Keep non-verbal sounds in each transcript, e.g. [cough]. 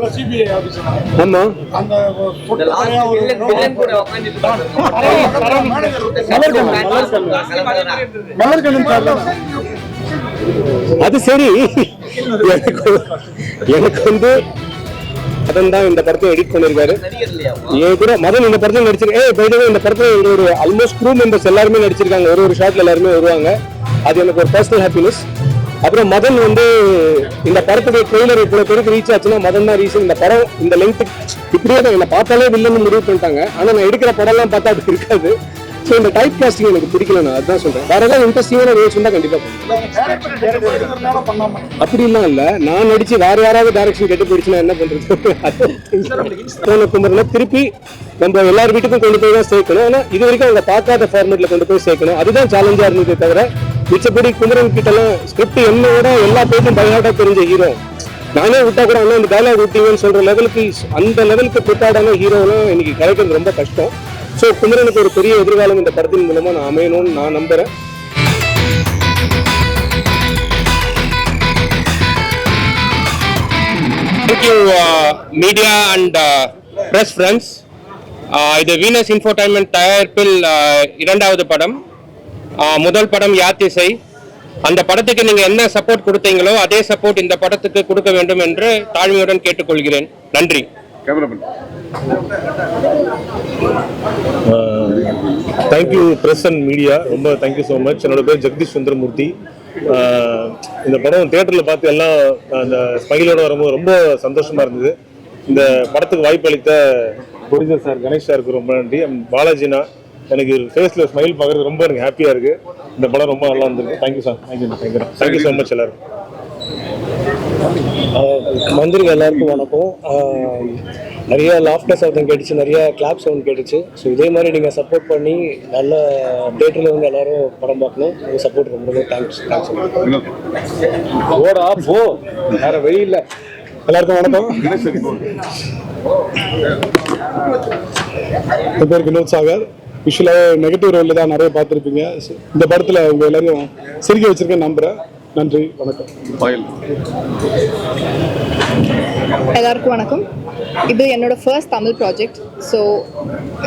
இருக்காங்கல்ல CBI officer. ஆமா அந்த அது சரி. எனக்கு எனக்கு வந்து மதன் தான் இந்த படத்தை எடிட் பண்ணிருக்காரு. ஏன் கூட மதன் இந்த படத்துல நடிச்சிருக்க ஏ பைதவே இந்த படத்துல ஒரு ஆல்மோஸ்ட் க்ரூ மெம்பர்ஸ் எல்லாருமே நடிச்சிருக்காங்க. ஒரு ஒரு ஷாட்ல எல்லாருமே வருவாங்க. அது எனக்கு ஒரு பர்சனல் ஹாப்பினஸ் அப்புறம் மதன் வந்து இந்த படத்துடைய ட்ரெய்லர் இவ்வளவு பேருக்கு ரீச் ஆச்சுன்னா மதன் தான் ரீசன் இந்த படம் இந்த லென்த் இப்படியே தான் என்ன பார்த்தாலே வில்லன்னு முடிவு பண்ணிட்டாங்க. ஆனா நான் எடுக்கிற படம்லாம் பார்த்தா அது இருக்காது. ஸோ இந்த டைப் காஸ்டிங் எனக்கு பிடிக்கல நான். அதான் சொல்றேன். வேற ஏதாவது இன்ட்ரெஸ்டிங்கான ரோல்ஸ் இருந்தா கண்டிப்பா பண்ணுவேன் பண்ணாம அப்படிலாம் இல்ல. நான் நடிச்சு வேற யாராவது டைரக்ஷன் கெட்டு போயிடுச்சுன்னா என்ன பண்றது? போன குமரனை திருப்பி நம்ம எல்லார் வீட்டுக்கும் கொண்டு போய் தான் சேர்க்கணும். ஆனா இது வரைக்கும் அவங்க பார்க்காத ஃபார்மேட்ல கொண்டு போய் சேர்க்கணும். அதுதான் சேலஞ்சா இருந்ததே தவிர மிச்சப்படி குமரன் கிட்ட ஸ்கிரிப்ட் என்னோட எல்லா பேருக்கும் பயாட்டா தெரிஞ்ச ஹீரோ நானே விட்டா கூட அண்ணா இந்த டைலாக் விட்டீங்கன்னு சொல்ற லெவலுக்கு அந்த லெவலுக்கு ப்ரிப்பேர்டான ஹீரோலாம் இன்னைக்கு கிடைக்கிறது ரொம்ப கஷ்டம். ஸோ குமரனுக்கு ஒரு பெரிய எதிர்காலம் இந்த படத்தின் மூலமா நான் அமையணும்னு நான் நம்புறேன். Thank you media and press friends இது வீனஸ் இன்ஃபோடைன்மெண்ட் தயாரிப்பில் uh, இரண்டாவது படம். முதல் படம் யாத்திசை. அந்த படத்துக்கு நீங்க என்ன சப்போர்ட் கொடுத்தீங்களோ அதே சப்போர்ட் இந்த படத்துக்கு கொடுக்க வேண்டும் என்று தாழ்மையுடன் கேட்டுக்கொள்கிறேன். நன்றி. Thank you press and media ரொம்ப தேங்க்யூ ஸோ மச் என்னோட பேர் ஜெகதீஷ் சுந்தரமூர்த்தி. இந்த படம் தியேட்டரில் பார்த்து எல்லாம் அந்த ஸ்மைலோட வரும்போது ரொம்ப சந்தோஷமா இருந்தது. இந்த படத்துக்கு வாய்ப்பு அளித்த ப்ரொடியூசர் சார் கணேஷ் சாருக்கு ரொம்ப நன்றி. பாலாஜினா எனக்கு ஃபேஸில் ஸ்மைல் பார்க்குறது ரொம்ப எனக்கு ஹாப்பியாக இருக்குது இந்த படம் ரொம்ப நல்லா இருந்திருக்கு thank you sir thank you thank you thank you so much எல்லாரும் வந்திருக்க எல்லாருக்கும். வணக்கம். நிறைய லாஃப்டர் சவுண்ட் கேட்டுச்சு நிறைய கிளாப் சவுண்ட் கேட்டுச்சு. ஸோ இதே மாதிரி நீங்கள் சப்போர்ட் பண்ணி நல்ல தேட்டரில் வந்து எல்லாரும் படம் பார்க்கணும். உங்கள் சப்போர்ட் ரொம்ப ரொம்ப தேங்க்ஸ் தேங்க்ஸ் ஓடா போ. வேற வழி இல்லை. எல்லாருக்கும் வணக்கம். என் பேர் வினோத் சாகர். யூஸ்வலாக நெகட்டிவ் ரோலில் தான் நிறைய பார்த்துருப்பீங்க. இந்த படத்தில் உங்க எல்லாரையும் சிரிக்க வச்சிருக்கேன் நம்புறேன். நன்றி வணக்கம். எல்லாருக்கும் வணக்கம். இது என்னோட first Tamil project so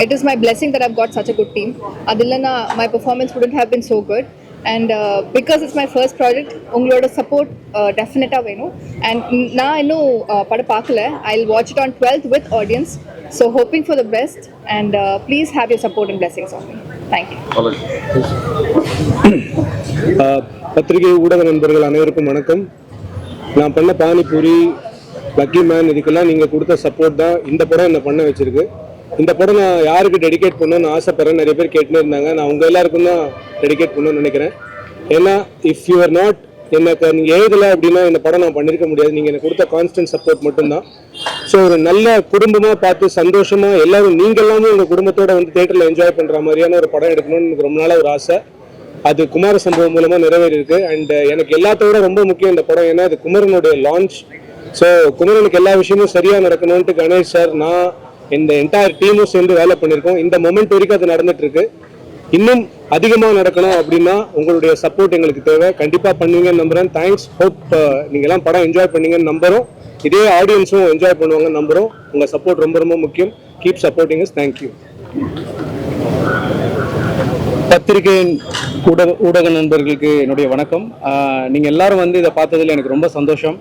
it is my blessing that I've got such a good team அது இல்லைன்னா my performance wouldn't have been so good. And because it's my first project உங்களோட சப்போர்ட் டெஃபினட்டாக வேணும். அண்ட் நான் இன்னும் uh, படம் பார்க்கல. I watch it on twelfth with audience so hoping for the best and please have your support and blessings on me thank you பத்திரிகை ஊடக நண்பர்கள் அனைவருக்கும் வணக்கம். நான் பண்ண பானிபூரி லக்கி மேன் இதுக்கெல்லாம் நீங்கள் கொடுத்த சப்போர்ட் தான். இந்த படம் என்னை பண்ண வச்சிருக்கு. இந்த படம் நான் யாருக்கு டெடிகேட் பண்ணணும்னு ஆசைப்படுறேன் நிறைய பேர் கேட்டுன்னு இருந்தாங்க. நான் உங்கள் எல்லாருக்கும் தான் டெடிகேட் பண்ணணும்னு நினைக்கிறேன். ஏன்னா இஃப் யூ ஆர் நாட் எனக்கு நீங்கள் எழுதலை அப்படின்னா இந்த படம் நான் பண்ணியிருக்க முடியாது. நீங்கள் எனக்கு கொடுத்த கான்ஸ்டன்ட் சப்போர்ட் மட்டும்தான். ஸோ ஒரு நல்ல குடும்பமாக பார்த்து சந்தோஷமாக எல்லாரும் நீங்கள் எல்லாமே உங்கள் குடும்பத்தோட வந்து தேட்டரில் என்ஜாய் பண்ணுற மாதிரியான ஒரு படம் எடுக்கணும்னு எனக்கு ரொம்ப நாளாக ஒரு ஆசை. அது குமார சம்பவம் மூலமாக நிறைவேறியிருக்கு அண்ட் uh, எனக்கு எல்லாத்தோட ரொம்ப முக்கியம் இந்த படம். ஏன்னா அது குமரனுடைய லான்ச் ஸோ குமரனுக்கு எல்லா விஷயமும் சரியாக நடக்கணும்ட்டு கணேஷ் சார் நான் இந்த என்டையர் டீமும் சேர்ந்து வேலை பண்ணியிருக்கோம். இந்த மொமெண்ட் வரைக்கும் அது நடந்துட்டு இருக்கு. இன்னும் அதிகமாக நடக்கணும் அப்படின்னா உங்களுடைய சப்போர்ட் எங்களுக்கு தேவை. கண்டிப்பாக பண்ணுவீங்கன்னு நம்புகிறேன் தேங்க்ஸ் ஹோப் uh, நீங்கள் எல்லாம் படம் என்ஜாய் பண்ணீங்கன்னு நம்புகிறோம் இதே ஆடியன்ஸும் என்ஜாய் பண்ணுவாங்கன்னு நம்புகிறோம் உங்கள் சப்போர்ட் ரொம்ப ரொம்ப முக்கியம். கீப் சப்போர்ட்டிங் இஸ் தேங்க்யூ பத்திரிகையின் ஊடக ஊடக நண்பர்களுக்கு என்னுடைய வணக்கம். நீங்கள் எல்லாரும் வந்து இதை பார்த்ததில் எனக்கு ரொம்ப சந்தோஷம்.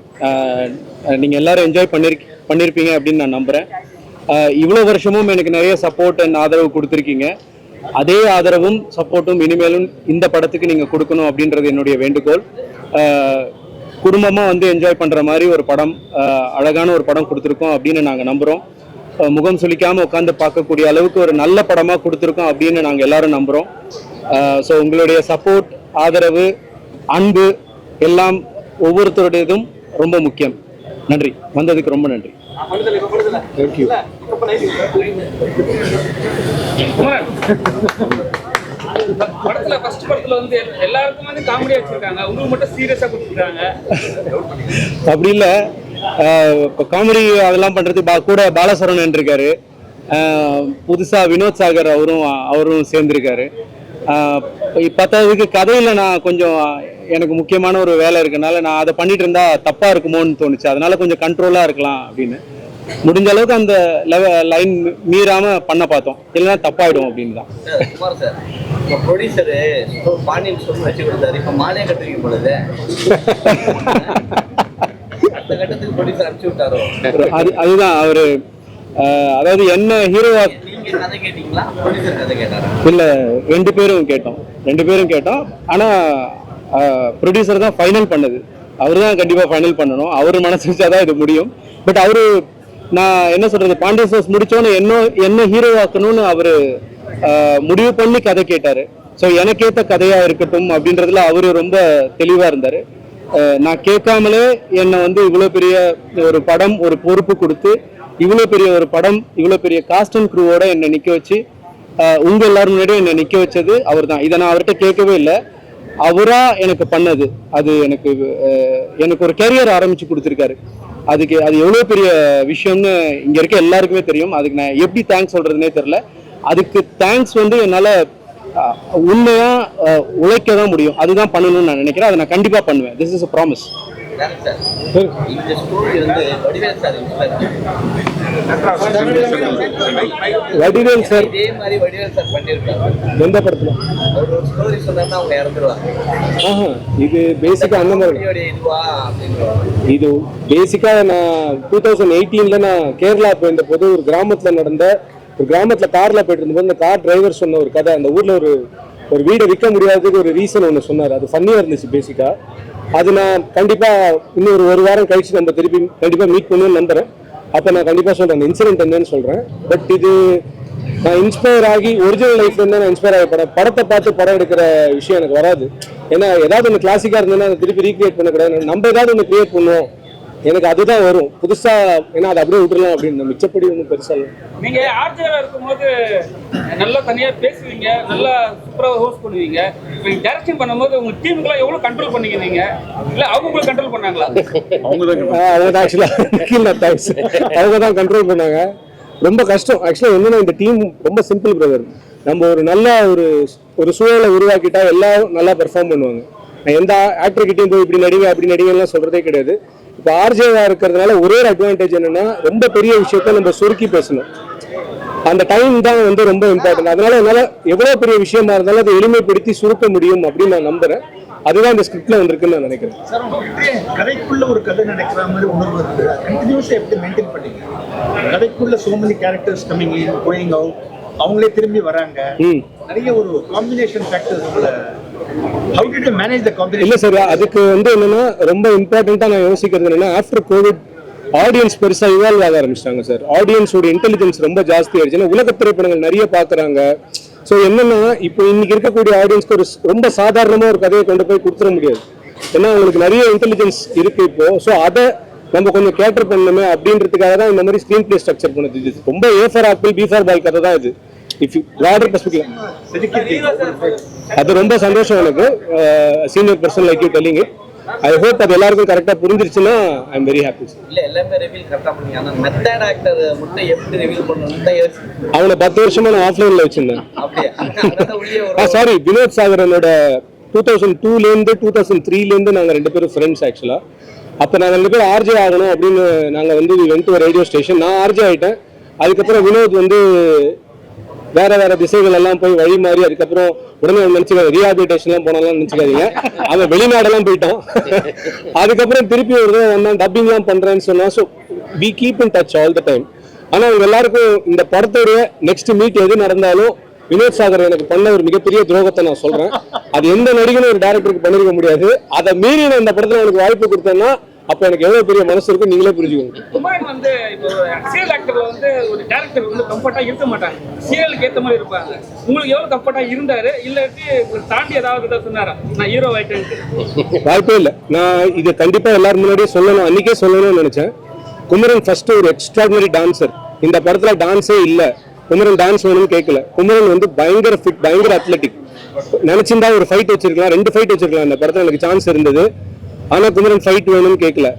நீங்கள் எல்லாரும் என்ஜாய் பண்ணிரு பண்ணியிருப்பீங்க அப்படின்னு நான் நம்புகிறேன் இவ்வளோ வருஷமும் எனக்கு நிறைய சப்போர்ட் அண்ட் ஆதரவு கொடுத்துருக்கீங்க. அதே ஆதரவும் சப்போர்ட்டும் இனிமேலும் இந்த படத்துக்கு நீங்கள் கொடுக்கணும் அப்படின்றது என்னுடைய வேண்டுகோள். குடும்பமாக வந்து என்ஜாய் பண்ணுற மாதிரி ஒரு படம் அழகான ஒரு படம் கொடுத்துருக்கோம் அப்படின்னு நாங்கள் நம்புகிறோம் முகம் சுழிக்காமல் உட்காந்து பார்க்கக்கூடிய அளவுக்கு ஒரு நல்ல படமாக கொடுத்துருக்கோம் அப்படின்னு நாங்கள் எல்லாரும் நம்புகிறோம் ஸோ உங்களுடைய சப்போர்ட் ஆதரவு அன்பு எல்லாம் ஒவ்வொருத்தருடையதும் ரொம்ப முக்கியம். நன்றி. வந்ததுக்கு ரொம்ப நன்றி. தேங்க்யூ படத்துல ஃபர்ஸ்ட் படத்துல வந்து எல்லாருக்கும் வந்து காமெடியா வச்சிருக்காங்க. உங்களுக்கு மட்டும் சீரியஸா கொடுத்துருக்காங்க. அப்படி இல்லை. இப்போ காமெடி அதெல்லாம் பண்ணுறது பா கூட பாலசரவணன் இருக்காரு புதுசா வினோத் சாகர் அவரும் அவரும் சேர்ந்திருக்காரு. பத்தாவதுக்கு கதையில நான் கொஞ்சம் எனக்கு முக்கியமான ஒரு வேலை இருக்கனால நான் அதை பண்ணிட்டு இருந்தா தப்பா இருக்குமோன்னு தோணுச்சு. அதனால கொஞ்சம் கண்ட்ரோலா இருக்கலாம் அப்படின்னு. முடிஞ்ச அளவுக்கு அந்த லைன் மீறாம பண்ண பார்த்தோம். இல்லைன்னா தப்பாயிடும் அப்படின்னு தான். அதுதான் அவரு அதாவது என்ன ஹீரோவா இல்லை ரெண்டு பேரும் கேட்டோம். ரெண்டு பேரும் கேட்டோம். ஆனால் ப்ரொடியூசர் தான் ஃபைனல் பண்ணது. அவர் தான் கண்டிப்பாக ஃபைனல் பண்ணணும். அவர் மனசு வச்சாதான் இது முடியும். பட் அவர் நான் என்ன சொல்கிறது பாண்டிய சோர்ஸ் என்ன என்ன ஹீரோவாக்கணும்னு ஆக்கணும்னு அவர் முடிவு பண்ணி கதை கேட்டார். ஸோ எனக்கேற்ற கதையாக இருக்கட்டும் அப்படின்றதுல அவர் ரொம்ப தெளிவாக இருந்தார். நான் கேட்காமலே என்னை வந்து இவ்வளோ பெரிய ஒரு படம் ஒரு பொறுப்பு கொடுத்து இவ்வளோ பெரிய ஒரு படம் இவ்வளோ பெரிய காஸ்ட் அண்ட் க்ரூவோட என்னை நிற்க வச்சு உங்கள் எல்லாரும் முன்னாடியும் என்னை நிற்க வச்சது அவர் தான் இதை நான் அவர்கிட்ட கேட்கவே இல்லை. அவராக எனக்கு பண்ணது. அது எனக்கு எனக்கு ஒரு கேரியர் ஆரம்பித்து கொடுத்துருக்காரு. அதுக்கு அது எவ்வளோ பெரிய விஷயம்னு இங்கே இருக்க எல்லாருக்குமே தெரியும். அதுக்கு நான் எப்படி தேங்க்ஸ் சொல்கிறதுனே தெரில அதுக்கு தேங்க்ஸ் வந்து என்னால் உண்மையாக உழைக்க தான் முடியும். அதுதான் பண்ணணும்னு நான் நினைக்கிறேன். அதை நான் கண்டிப்பாக பண்ணுவேன். This is a promise director sir இந்த ஸ்டோரி வந்து வடிவேல் சார் வடிவேல் சார் இதே மாதிரி வடிவேல் சார் பண்ணியிருக்காரு எந்த படத்துல? அவர் ஒரு ஸ்டோரி சொன்னார்னா அவங்க இறந்துருவாங்க. இது பேசிக்கா அந்த மாதிரி. இதுவா இது பேசிக்கா நான் டூ தௌசண்ட் எயிட்டீன்ல நான் கேரளா போயிருந்த போது ஒரு கிராமத்துல நடந்த ஒரு கிராமத்துல கார்ல போயிட்டு இருந்தபோது இந்த கார் டிரைவர் சொன்ன ஒரு கதை. அந்த ஊர்ல ஒரு ஒரு வீடை விற்க முடியாததுக்கு ஒரு ரீசன் ஒன்று சொன்னார். அது ஃபன்னியா இருந்துச்சு பேசிக்கா அது நான் கண்டிப்பா இன்னும் ஒரு ஒரு வாரம் கழிச்சு நம்ம திருப்பி கண்டிப்பா மீட் பண்ணுன்னு நம்புறேன். அப்ப நான் கண்டிப்பா சொல்றேன் அந்த இன்சிடென்ட் என்னன்னு சொல்றேன். பட் இது நான் இன்ஸ்பயர் ஆகி ஒரிஜினல் லைஃப்ல இருந்து நான் இன்ஸ்பயர் ஆகி படம் படத்தை பார்த்து படம் எடுக்கிற விஷயம் எனக்கு வராது. ஏன்னா ஏதாவது ஒன்று கிளாசிக்காக இருந்ததுன்னா திருப்பி ரீக்ரியேட் பண்ணக்கூடாது. நம்ம ஏதாவது ஒன்று கிரியேட் பண்ணுவோம். எனக்கு அதுதான் வரும். புதுசா ஏன்னா அதை அப்படியே விட்டுறலாம் அப்படின்னு மிச்சப்படி ஒன்றும் பெருசா இல்லை. நீங்க ஆர்ஜிஆர் இருக்கும்போது நல்லா தனியா பேசுவீங்க நல்லா சூப்பரா ஹோஸ்ட் பண்ணுவீங்க. நீங்க டைரக்ஷன் பண்ணும்போது உங்க டீமுக்குலாம் எவ்வளவு கண்ட்ரோல் பண்ணீங்க நீங்க? இல்ல அவங்க உங்களுக்கு கண்ட்ரோல் பண்ணாங்களா அவங்க தான் ஆக்சுவலாக தேங்க்ஸ் அவங்க தான் கண்ட்ரோல் பண்ணாங்க. ரொம்ப கஷ்டம். ஆக்சுவலாக என்னன்னா இந்த டீம் ரொம்ப சிம்பிள் பிரதர் நம்ம ஒரு நல்ல ஒரு ஒரு சூழலை உருவாக்கிட்டா எல்லாம் நல்லா பெர்ஃபார்ம் பண்ணுவாங்க. நான் எந்த ஆக்டர் கிட்டையும் போய் இப்படி நடிங்க அப்படி நடிங்கலாம் சொல்றதே கிடையாது. இப்போ ஆர்ஜேவா இருக்கிறதுனால ஒரே ஒரு அட்வான்டேஜ் என்னன்னா ரொம்ப பெரிய விஷயத்த நம்ம சுருக்கி பேசணும். அந்த டைம் தான் வந்து ரொம்ப இம்பார்ட்டன்ட் அதனால என்னால எவ்வளவு பெரிய விஷயமா இருந்தாலும் அதை எளிமைப்படுத்தி சுருக்க முடியும் அப்படின்னு நான் நம்புறேன். அதுதான் இந்த ஸ்கிரிப்ட்ல வந்திருக்குன்னு நான் நினைக்கிறேன். கதைக்குள்ள ஒரு கதை நடக்கிற மாதிரி உணர்வு இருக்கு. கண்டினியூஸா எப்படி மெயின்டைன் பண்ணீங்க? கதைக்குள்ள so many characters coming in going out அவங்களே திரும்பி வராங்க. நிறைய ஒரு combination factors how manage the இல்ல சார் அதுக்கு வந்து என்னன்னா ரொம்ப இம்பார்ட்டண்டா நான் யோசிக்கிறது என்னன்னா ஆஃப்டர் கோவிட் ஆடியன்ஸ் பெருசா இவால்வ் ஆக ஆரம்பிச்சிட்டாங்க சார் ஆடியன்ஸோட இன்டெலிஜென்ஸ் ரொம்ப ஜாஸ்தி ஆயிடுச்சு. ஏன்னா உலக திரைப்படங்கள் நிறைய பாக்குறாங்க. ஸோ என்னன்னா இப்போ இன்னைக்கு இருக்கக்கூடிய ஆடியன்ஸ்க்கு ஒரு ரொம்ப சாதாரணமா ஒரு கதையை கொண்டு போய் கொடுத்துட முடியாது. ஏன்னா அவங்களுக்கு நிறைய இன்டெலிஜென்ஸ் இருக்கு இப்போ. ஸோ அதை நம்ம கொஞ்சம் கேட்டர் பண்ணணுமே அப்படின்றதுக்காக தான் இந்த மாதிரி ஸ்க்ரீன் பிளே ஸ்ட்ரக்சர் பண்ணது ரொம்ப A for apple B for ball கதை தான் இது. இஃப் யூ வாடர் பெர்ஸ்பெக்டிவ் அது ரொம்ப சந்தோஷம் எனக்கு. Senior person like you telling it I hope அது எல்லாருக்கும் கரெக்டாக புரிஞ்சிருச்சுன்னா ஐ எம் வெரி ஹாப்பி இல்ல எல்லாமே ரிவீல் கரெக்டா பண்ணீங்க மெத்தட் ஆக்டர் மட்டும் எப்படி ரிவீல் பண்ணணும்? தான் யோசி அவனை பத்து வருஷமா நான் ஆஃப்லைனில் வச்சிருந்தேன். அப்படியே? ஆ சாரி வினோத் சாகரனோட டூ தௌசண்ட் டூலேருந்து டூ தௌசண்ட் த்ரீலேருந்து நாங்கள் ரெண்டு பேரும் ஃப்ரெண்ட்ஸ் ஆக்சுவலாக அப்போ நாங்கள் ரெண்டு பேரும் ஆர்ஜே ஆகணும் அப்படின்னு நாங்கள் வந்து வென்ட் ரேடியோ ஸ்டேஷன் நான் ஆர்ஜே ஆகிட்டேன் அதுக்கப்புறம் வினோத் வந்து வேற வேற திசைகள் எல்லாம் போய் வழி மாறி அதுக்கப்புறம் உடனே நினைச்சுக்காது ரீஹாபிலிட்டேஷன்லாம் போனாலும் நினைச்சுக்காதீங்க. அவன் வெளிநாடெல்லாம் போயிட்டான் அதுக்கப்புறம் திருப்பி ஒரு தடவை டப்பிங்லாம் பண்றேன்னு சொன்னா so we keep in touch all the time ஆனா அவங்க எல்லாருக்கும் இந்த படத்தோடைய நெக்ஸ்ட் மீட் எது நடந்தாலும் வினோத் சாகர் எனக்கு பண்ண ஒரு மிகப்பெரிய துரோகத்தை நான் சொல்றேன். அது எந்த நடிகனும் ஒரு டேரக்டருக்கு பண்ணிருக்க முடியாது. அதை மீறி நான் இந்த படத்துல எனக்கு வாய்ப்பு கொடுத்தேன்னா அப்ப எனக்கு எவ்வளவு பெரிய மனசு இருக்கும் நீங்களே புரிஞ்சுக்கோங்க. குமாரன் வந்து இப்போ சீரியல் ஆக்டர்ல வந்து ஒரு டேரக்டர் வந்து கம்ஃபர்ட்டா இருக்க மாட்டாங்க. சீரியலுக்கு ஏத்த மாதிரி இருப்பாங்க. உங்களுக்கு எவ்வளவு கம்ஃபர்ட்டா இருந்தாரு இல்லாட்டி தாண்டி ஏதாவது ஏதாவது சொன்னாரா? நான் ஹீரோ ஆயிட்டேன்ட்டு வாய்ப்பே இல்லை. நான் இதை கண்டிப்பா எல்லாரும் முன்னாடியே சொல்லணும் அன்னைக்கே சொல்லணும்னு நினைச்சேன். குமரன் ஃபர்ஸ்ட் ஒரு எக்ஸ்ட்ராடினரி டான்சர் இந்த படத்துல டான்ஸே இல்ல. குமரன் டான்ஸ் வேணும்னு கேட்கல குமரன் வந்து பயங்கர ஃபிட் பயங்கர அத்லெட்டிக் நினைச்சிருந்தா ஒரு ஃபைட் வச்சிருக்கலாம் ரெண்டு ஃபைட் வச்சிருக்கலாம். இந்த படத்துல எனக்கு சான்ஸ் இருந்தது. ஆனா குமரன் ஃபைட் வேணும்னு கேட்கல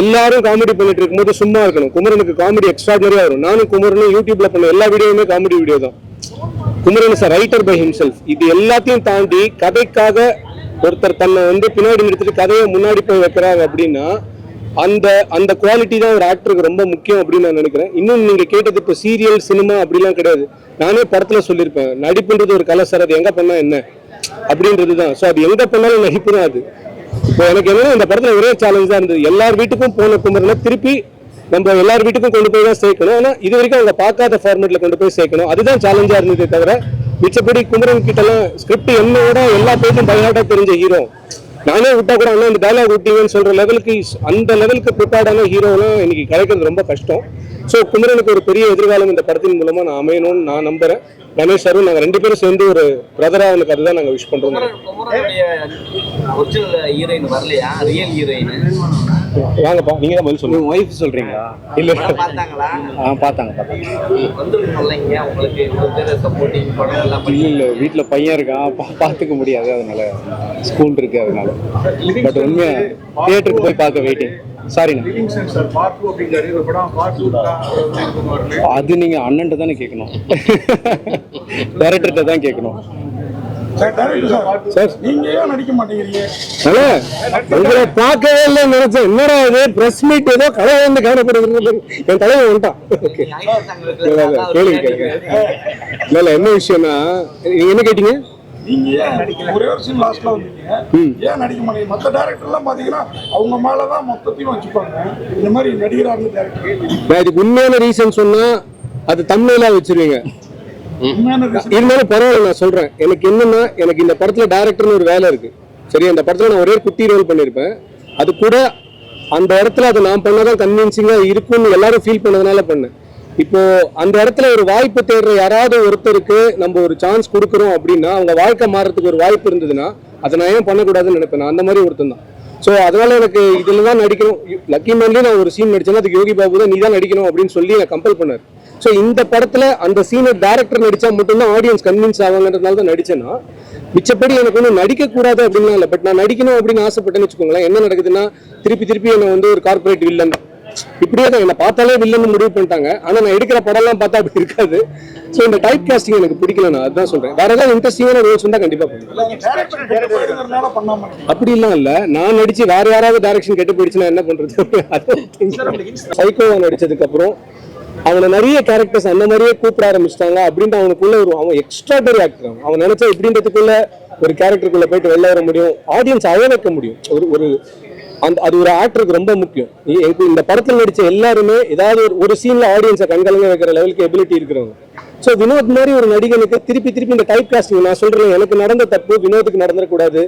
எல்லாரும் காமெடி பண்ணிட்டு இருக்கும்போது சும்மா இருக்கணும். குமரனுக்கு காமெடி எக்ஸ்ட்ராடினரியா வரும். நானும் குமரனும் யூடியூப்ல பண்ண எல்லா வீடியோவுமே காமெடி வீடியோ தான். Kumaran is writer by himself இது எல்லாத்தையும் தாண்டி கதைக்காக ஒருத்தர் தன்னை வந்து பின்னாடி நிறுத்திட்டு கதையை முன்னாடி போய் வைக்கிறாங்க அப்படின்னா அந்த அந்த குவாலிட்டி தான் ஒரு ஆக்டருக்கு ரொம்ப முக்கியம் அப்படின்னு நான் நினைக்கிறேன். இன்னும் நீங்க கேட்டது இப்போ சீரியல் சினிமா அப்படிலாம் கிடையாது. நானே படத்துல சொல்லியிருப்பேன். நடிப்புன்றது ஒரு கலை சார் அது எங்க பண்ணா என்ன? அப்படின்றது தான் ஸோ அது எங்க பண்ணாலும் நடிப்பு தான் அது. இப்போ எனக்கு என்னன்னா இந்த படத்துல ஒரே சேலஞ்ச் தான் இருந்தது. எல்லார் வீட்டுக்கும் போன குமரனை திருப்பி நம்ம எல்லார் வீட்டுக்கும் கொண்டு போய் தான் சேர்க்கணும். ஆனால் இது வரைக்கும் அவங்க பார்க்காத ஃபார்மேட்ல கொண்டு போய் சேர்க்கணும். அதுதான் சேலஞ்சா இருந்ததே தவிர மிச்சப்படி குமரன் கிட்டலாம் ஸ்கிரிப்ட் என்னோட எல்லா பேஜும் பயாட்டா தெரிஞ்ச ஹீரோ நானே விட்டா கூட அண்ணா இந்த டைலாக் விட்டீங்கன்னு சொல்ற லெவலுக்கு அந்த லெவலுக்கு ப்ரிப்பேர்டான ஹீரோலாம் இன்னைக்கு கிடைக்கிறது ரொம்ப கஷ்டம். ஸோ குமரனுக்கு ஒரு பெரிய எதிர்காலம் இந்த படத்தின் மூலமா நான் அமையணும்னு நான் நம்புறேன். ரமேஷ் சாரும் நாங்கள் ரெண்டு பேரும் சேர்ந்து ஒரு பிரதரா அவனுக்கு அதுதான் நாங்கள் விஷ் பண்றோம். வாங்கப்பா. நீங்க தான் பதில் சொல்லுங்க. ஒய்ஃப் சொல்றீங்களா? இல்ல. பார்த்தாங்களா? ஆ பார்த்தாங்க பார்த்தாங்க. இல்லை இல்லை. வீட்டில் பையன் இருக்கான். பார்த்துக்க முடியாது. அதனால ஸ்கூல் இருக்கு அதனால. பட் உண்மையா தியேட்டருக்கு போய் பார்க்க வெயிட்டிங் சாரிண்ணா அது நீங்கள் அண்ணன்ட்ட தானே கேட்கணும். [laughs] டேரக்டர்கிட்ட தான் கேட்கணும். உங்களை பார்க்கவே நினைச்சேன். என்னடா இது? பிரஸ் மீட் ஏதோ கதை வந்து காணப்படுகிறது. என் வந்துட்டான் கேளுங்க. கேளுங்க. இல்ல இல்ல என்ன விஷயம்னா நீங்க என்ன கேட்டீங்க? நீங்க ஏன் ஒரே ஒரு சீன் லாஸ்ட்ல வந்தீங்க. ஏன் நடிக்க மாட்டேங்க மத்த டேரக்டர் எல்லாம் பாத்தீங்கன்னா அவங்க மேலதான் மொத்தத்தையும் வச்சுப்பாங்க. இந்த மாதிரி நடிகரா இருந்து டேரக்டர் நான் இதுக்கு உண்மையான ரீசன் சொன்னா அது தமிழ்ல வச்சிருவீங்க. இருந்தாலும் பரவாயில்ல நான் சொல்றேன். எனக்கு என்னன்னா எனக்கு இந்த படத்துல டேரக்டர்னு ஒரு வேலை இருக்கு. சரி அந்த படத்துல நான் ஒரே குட்டி ரோல் பண்ணியிருப்பேன் அது கூட அந்த இடத்துல அதை நான் பண்ணாதான் கன்வின்சிங்கா இருக்கும்னு எல்லாரும் ஃபீல் பண்ணதுனால பண்ணேன். இப்போ அந்த இடத்துல ஒரு வாய்ப்பு தேடுற யாராவது ஒருத்தருக்கு நம்ம ஒரு சான்ஸ் கொடுக்குறோம் அப்படின்னா அவங்க வாழ்க்கை மாறுறதுக்கு ஒரு வாய்ப்பு இருந்ததுன்னா அதை நான் ஏன் பண்ணக்கூடாதுன்னு நினைப்பேன். நான் அந்த மாதிரி ஒருத்தன் தான். ஸோ அதனால எனக்கு இதுல தான் நடிக்கணும். லக்கி மேன்லயும் நான் ஒரு சீன் நடிச்சேன்னா அதுக்கு யோகி பாபு தான் நீ தான் நடிக்கணும் அப்படின்னு சொல்லி நான் கம்பல் பண்ணார். ஸோ இந்த படத்துல அந்த சீனை டேரக்டர் நடிச்சா மட்டும்தான் ஆடியன்ஸ் கன்வின்ஸ் ஆவாங்கன்றதுனால தான் நடிச்சேன்னா மிச்சப்படி எனக்கு ஒன்றும் நடிக்க கூடாது அப்படின்லாம் இல்லை. பட் நான் நடிக்கணும் அப்படின்னு ஆசைப்பட்டேன்னு வச்சுக்கோங்களேன் என்ன நடக்குதுன்னா திருப்பி திருப்பி என்னை வந்து ஒரு கார்ப்பரேட் வில்லன் இப்படியே தான் என்னை பார்த்தாலே வில்லன் முடிவு பண்ணிட்டாங்க. ஆனா நான் எடுக்கிற படம்லாம் பார்த்தா அப்படி இருக்காது. ஸோ இந்த டைப் காஸ்டிங் எனக்கு பிடிக்கல நான். அதுதான் சொல்றேன். வேற ஏதாவது இன்ட்ரெஸ்டிங்கான ரோல்ஸ் இருந்தா கண்டிப்பா பண்ணுவேன். அப்படிலாம் இல்ல. நான் நடிச்சு வேற யாராவது டைரக்ஷன் கெட்டு போயிடுச்சுன்னா என்ன பண்றது? சைக்கோவா நடிச்சதுக்கு அப்புறம் அவனை நிறைய கேரக்டர்ஸ் அந்த மாதிரியே கூப்பிட ஆரம்பிச்சிட்டாங்க அப்படின்ட்டு அவனுக்குள்ள ஒரு அவன் எக்ஸ்ட்ராடரி ஆக்டர் அவன். நினைச்சா இப்படின்றதுக்குள்ள ஒரு கேரக்டருக்குள்ள போயிட்டு வெளில வர முடியும். ஆடியன்ஸ் அழ வைக்க முடியும். ஒரு ஒரு அந்த அது ஒரு ஆக்டருக்கு ரொம்ப முக்கியம். இந்த படத்தில் நடிச்ச எல்லாருமே ஏதாவது ஒரு ஒரு சீன்ல ஆடியன்ஸை கண்கலங்க வைக்கிற லெவலுக்கு எபிலிட்டி இருக்கிறவங்க. ஸோ வினோத் மாதிரி ஒரு நடிகனுக்கு திருப்பி திருப்பி இந்த டைப் காஸ்டிங் நான் சொல்றேன் எனக்கு நடந்த தப்பு வினோத்துக்கு நடந்துடக்கூடாது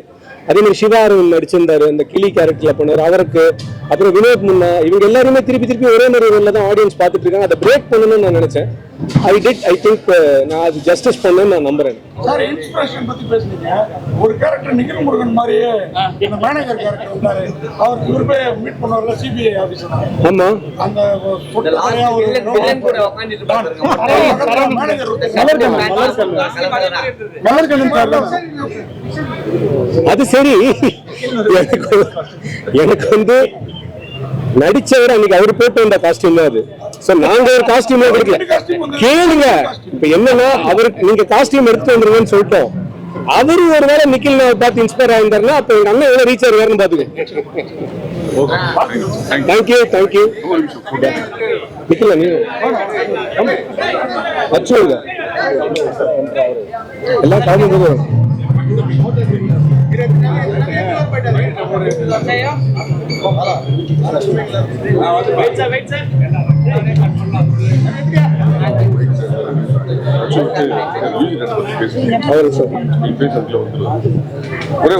அதே மாதிரி சிவா அரவிந்த் நடிச்சிருந்தாரு அந்த கிளி கேரக்டர்ல போனார் அவருக்கு. அப்புறம் வினோத் முன்னா இவங்க எல்லாருமே திருப்பி திருப்பி ஒரே மாதிரி தான் ஆடியன்ஸ் பார்த்துட்டு இருக்காங்க. அதை பிரேக் பண்ணணும்னு நான் நினைச்சேன். ஐ டிட் ஐ திங்க் நான் அது ஜஸ்டிஸ் பண்ணேன்னு நான் நம்புறேன். சார் இன்ஸ்பிரேஷன் பத்தி பேசுனீங்க. ஒரு கேரக்டர் நிகில் முருகன் மாதிரியே இந்த மேனேஜர் கேரக்டர் இருந்தாரு அவர் இவர் போய் மீட் பண்ணுவார்ல சிபிஐ ஆபீசர் ஆமா. அந்த அது சரி. எனக்கு [laughs] எனக்கு வந்து நடிச்சவர் அன்னைக்கு அவர் போட்டு வந்த காஸ்டியூம் தான் அது. சோ நாங்க ஒரு காஸ்டியூம் கொடுக்கல. கேளுங்க. இப்ப என்னன்னா அவருக்கு நீங்க காஸ்டியூம் எடுத்து வந்துருங்கன்னு சொல்லிட்டோம். அவரு ஒரு வேளை நிக்கில் பார்த்து இன்ஸ்பயர் ஆயிருந்தாருன்னா அப்ப எங்க அண்ணன் எவ்வளவு ரீச் ஆயிருக்காருன்னு பாத்துக்க. தேங்க்யூ தேங்க்யூ நிக்கல நீ. வச்சுங்க எல்லாம் காணும்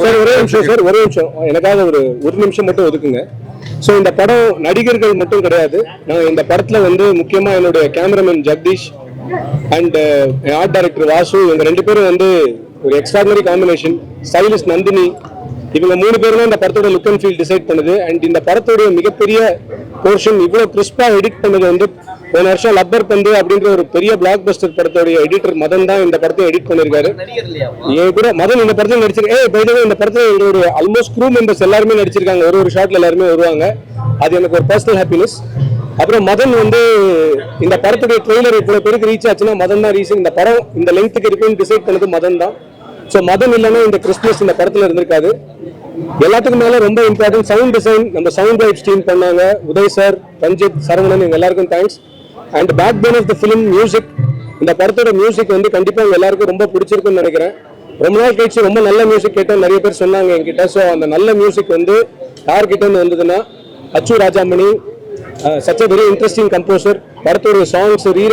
சார் ஒரே நிமிஷம் சார் ஒரே நிமிஷம். எனக்காக ஒரு ஒரு நிமிஷம் மட்டும் ஒதுக்குங்க. ஸோ இந்த படம் நடிகர்கள் மட்டும் கிடையாது. நான் இந்த படத்தில் வந்து முக்கியமாக என்னுடைய cameraman Jagadish and art director Vasu இவங்க ரெண்டு பேரும் வந்து ஒரு எக்ஸ்ட்ராடனரி காம்பினேஷன் ஸ்டைலிஸ்ட் நந்தினி இவங்க மூணு பேரும் தான் இந்த படத்தோட லுக் அண்ட் ஃபீல் டிசைட் பண்ணுது. அண்ட் இந்த படத்தோட மிகப்பெரிய போர்ஷன் இவ்வளோ கிறிஸ்பாக எடிட் பண்ணது வந்து போன வருஷம் லப்பர் பந்து அப்படின்ற ஒரு பெரிய பிளாக் பஸ்டர் படத்தோட எடிட்டர் மதன் தான் இந்த படத்தை எடிட் பண்ணிருக்காரு. ஏன் என் கூட மதன் இந்த படத்தில் நடிச்சிருக்கேன் ஏ by இந்த படத்தில் எங்களோட ஆல்மோஸ்ட் க்ரூ மெம்பர்ஸ் எல்லாருமே நடிச்சிருக்காங்க. ஒரு ஒரு ஷாட்ல எல்லாருமே வருவாங்க. அது எனக்கு ஒரு பர்சனல் ஹாப்பினஸ் அப்புறம் மதன் வந்து இந்த படத்துடைய ட்ரெய்லர் இவ்வளோ பேருக்கு ரீச் ஆச்சுன்னா மதன் தான் ரீசன் இந்த படம் இந்த லென்த்துக்கு இருக்குன்னு டிசைட் பண்ணது மதன் தான். ஸோ மதம் இல்லைன்னா இந்த கிறிஸ்மஸ் இந்த படத்தில் இருந்திருக்காது. எல்லாத்துக்கும் மேலே ரொம்ப இம்பார்ட்டன்ட் சவுண்ட் டிசைன் நம்ம சவுண்ட் வைப்ஸ் டீம் பண்ணாங்க. உதய் சார் ரஞ்சித் சரவணன் எங்கள் எல்லாருக்கும் thanks and backbone of the film music இந்த படத்தோட மியூசிக் வந்து கண்டிப்பாக எங்கள் எல்லாருக்கும் ரொம்ப பிடிச்சிருக்குன்னு நினைக்கிறேன். ரொம்ப நாள் கழிச்சு ரொம்ப நல்ல மியூசிக் கேட்டால் நிறைய பேர் சொன்னாங்க என்கிட்ட. ஸோ அந்த நல்ல மியூசிக் வந்து யார்கிட்ட வந்ததுன்னா Achu Rajamani such very interesting composer படத்தோட சாங்ஸ் ரீ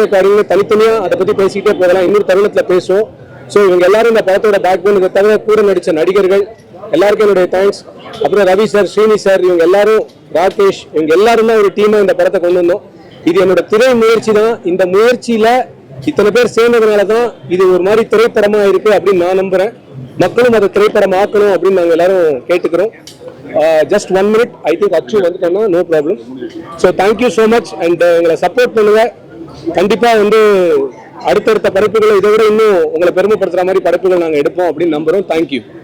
தனித்தனியாக அதை பற்றி பேசிக்கிட்டே போகலாம். இன்னொரு தருணத்தில் பேசுவோம். ஸோ இவங்க எல்லாரும் இந்த படத்தோட பேக் போனுக்கு தவிர கூட நடித்த நடிகர்கள் எல்லாருக்கும் என்னுடைய தேங்க்ஸ் அப்புறம் ரவி சார் ஸ்ரீனி சார் இவங்க எல்லாரும் ராகேஷ் இவங்க எல்லாரும் தான் ஒரு டீமாக இந்த படத்தை கொண்டு வந்தோம். இது என்னோட திரை முயற்சி தான். இந்த முயற்சியில இத்தனை பேர் சேர்ந்ததுனால தான் இது ஒரு மாதிரி திரைப்படமா இருக்கு அப்படின்னு நான் நம்புறேன். மக்களும் அதை திரைப்படம் ஆக்கணும் அப்படின்னு நாங்க எல்லாரும் கேட்டுக்கிறோம். Just one minute I think Achu வந்துட்டோம்னா no problem so thank you so much and எங்களை சப்போர்ட் பண்ணுங்க. கண்டிப்பா வந்து அடுத்தடுத்த படைப்புகளை இதை விட இன்னும் உங்களை பெருமைப்படுத்துற மாதிரி படைப்புகள் நாங்கள் எடுப்போம் அப்படின்னு நம்புறோம். தேங்க்யூ